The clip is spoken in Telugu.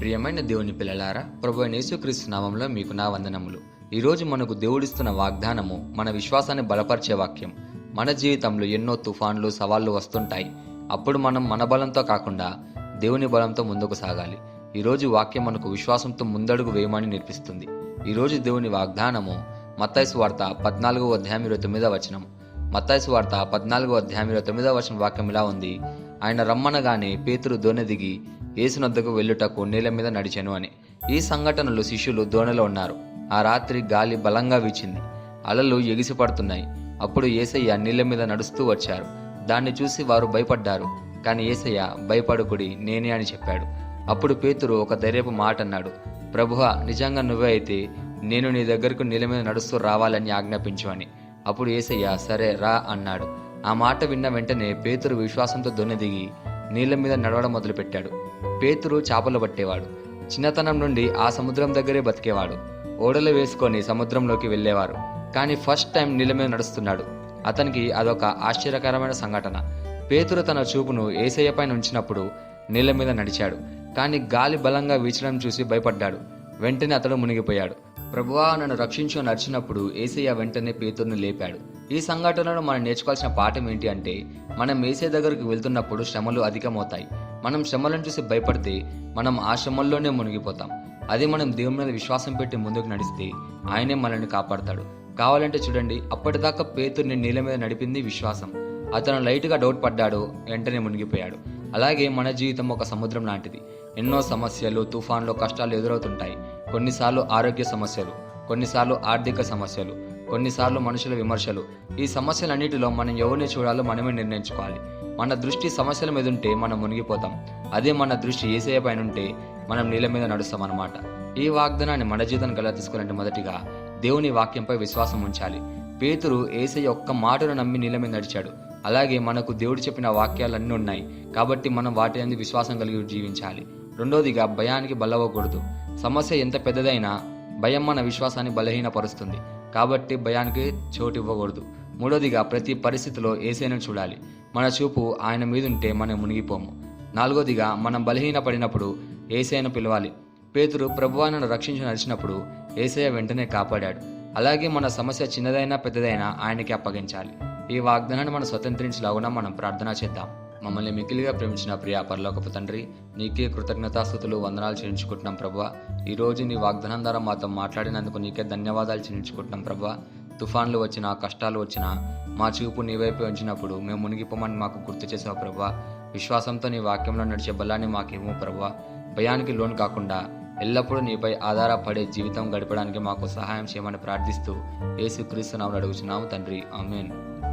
ప్రియమైన దేవుని పిల్లలారా ప్రభు యేసుక్రీస్తు నామంలో మీకు నా వందనములు. ఈరోజు మనకు దేవుడిస్తున్న వాగ్దానము మన విశ్వాసాన్ని బలపరిచే వాక్యం. మన జీవితంలో ఎన్నో తుఫాన్లు సవాళ్ళు వస్తుంటాయి. అప్పుడు మనం మన బలంతో కాకుండా దేవుని బలంతో ముందుకు సాగాలి. ఈరోజు వాక్యం మనకు విశ్వాసంతో ముందడుగు వేయమని నేర్పిస్తుంది. ఈరోజు దేవుని వాగ్దానము మత్తైసు వార్త పద్నాలుగో అధ్యాయం ఇరవై తొమ్మిదో వచనం. మత్తాయిసు వార్త పద్నాలుగో అధ్యాయం ఇరవై తొమ్మిదో వచనం వాక్యం ఇలా ఉంది. ఆయన రమ్మనగానే పేతురు దిగి ఏసునద్దకు యేసునద్దకు వెళ్ళుటకు నేల మీద నడిచెను అని. ఈ సంఘటనలో శిష్యులు దోణిలో ఉన్నారు. ఆ రాత్రి గాలి బలంగా వీచింది. అలలు ఎగిసిపడుతున్నాయి అప్పుడు ఏసయ్య నీళ్ళ మీద నడుస్తూ వచ్చారు. దాన్ని చూసి వారు భయపడ్డారు. కానీ ఏసయ్య భయపడుకుడి నేనే అని చెప్పాడు. అప్పుడు పేతురు ఒక ధైర్యపు మాట అన్నాడు. ప్రభువ నిజంగా నువ్వే అయితే నేను నీ దగ్గరకు నీళ్ళ మీద నడుస్తూ రావాలని ఆజ్ఞాపించు అని. అప్పుడు ఏసయ్య సరే రా అన్నాడు. ఆ మాట విన్న వెంటనే పేతురు విశ్వాసంతో దొన్నె దిగి నీళ్ళ మీద నడవడం మొదలుపెట్టాడు. పేతురు చేపలు పట్టేవాడు. చిన్నతనం నుండి ఆ సముద్రం దగ్గరే బతికేవాడు. ఓడలు వేసుకొని సముద్రంలోకి వెళ్ళేవారు. కానీ ఫస్ట్ టైం నీళ్ళ మీద నడుస్తున్నాడు. అతనికి అదొక ఆశ్చర్యకరమైన సంఘటన. పేతురు తన చూపును ఏసయ్య పైన ఉంచినప్పుడు నీళ్ళ మీద నడిచాడు. కానీ గాలి బలంగా వీచడం చూసి భయపడ్డాడు. వెంటనే అతడు మునిగిపోయాడు. ప్రభువా నన్ను రక్షించు నడిచినప్పుడు ఏసయ్య వెంటనే పేతుర్ని లేపాడు. ఈ సంఘటనలో మనం నేర్చుకోవాల్సిన పాఠం ఏంటి అంటే మనం మేసే దగ్గరకు వెళ్తున్నప్పుడు శ్రమలు అధికమవుతాయి. మనం శ్రమలను చూసి భయపడితే మనం ఆ శ్రమల్లోనే మునిగిపోతాం. అదే మనం దేవుని మీద విశ్వాసం పెట్టి ముందుకు నడిస్తే ఆయనే మనల్ని కాపాడతాడు. కావాలంటే చూడండి అప్పటిదాకా పేతుర్ని నీళ్ళ మీద నడిపింది విశ్వాసం. అతను లైట్గా డౌట్ పడ్డాడు వెంటనే మునిగిపోయాడు. అలాగే మన జీవితం ఒక సముద్రం లాంటిది. ఎన్నో సమస్యలు తుఫాన్లు కష్టాలు ఎదురవుతుంటాయి. కొన్నిసార్లు ఆరోగ్య సమస్యలు కొన్నిసార్లు ఆర్థిక సమస్యలు. కొన్నిసార్లు మనుషుల విమర్శలు. ఈ సమస్యలన్నిటిలో మనం ఎవరిని చూడాలో మనమే నిర్ణయించుకోవాలి. మన దృష్టి సమస్యల మీద ఉంటే మనం మునిగిపోతాం. అదే మన దృష్టి ఏసయ పైన ఉంటే మనం నీళ్ళ మీద నడుస్తాం అన్నమాట ఈ వాగ్దానాన్ని మన జీవితం గల తీసుకోవాలంటే మొదటిగా దేవుని వాక్యంపై విశ్వాసం ఉంచాలి. పేతురు ఏసయ్య ఒక్క మాటను నమ్మి నీళ్ళ మీద నడిచాడు. అలాగే మనకు దేవుడు చెప్పిన వాక్యాలన్నీ ఉన్నాయి. కాబట్టి మనం వాటి అందు విశ్వాసం కలిగి జీవించాలి. రెండోదిగా భయానికి బలవ్వకూడదు. సమస్య ఎంత పెద్దదైనా భయం మన విశ్వాసాన్ని బలహీనపరుస్తుంది. కాబట్టి భయానికి చోటు ఇవ్వకూడదు మూడోదిగా ప్రతి పరిస్థితిలో ఏసైనా చూడాలి. మన చూపు ఆయన మీదుంటే మనం మునిగిపోము. నాలుగోదిగా మనం బలహీనపడినప్పుడు ఏసైను పిలవాలి. పేతురు ప్రభువాలను రక్షించి నడిచినప్పుడు ఏసయ్య వెంటనే కాపాడాడు. అలాగే మన సమస్య చిన్నదైనా పెద్దదైనా ఆయనకి అప్పగించాలి. ఈ వాగ్దానాన్ని మనం స్వతంత్రించలాగున మనం ప్రార్థన చేద్దాం. మమ్మల్ని మిక్కిలిగా ప్రేమించిన ప్రియా పరలోకపు తండ్రి నీకే కృతజ్ఞతాస్థుతులు వందనాలు చెల్లించుకుంటున్నాం ప్రభా ఈరోజు నీ వాగ్దానం ద్వారా మాతో మాట్లాడినందుకు నీకే ధన్యవాదాలు చెల్లించుకుంటున్నాం ప్రభా తుఫాన్లు వచ్చినా కష్టాలు వచ్చినా మా చూపు నీ వైపు ఉంచినప్పుడు మేము మునిగిపోమని మాకు గుర్తు చేసావు ప్రభా విశ్వాసంతో నీ వాక్యంలో నడిచే బలాన్ని మాకేమో ప్రభా భయానికి లోన్ కాకుండా ఎల్లప్పుడూ నీపై ఆధారపడే జీవితం గడపడానికి మాకు సహాయం చేయమని ప్రార్థిస్తూ యేసుక్రీస్తు నామని అడుగుచున్నాము తండ్రి. ఆమెన్.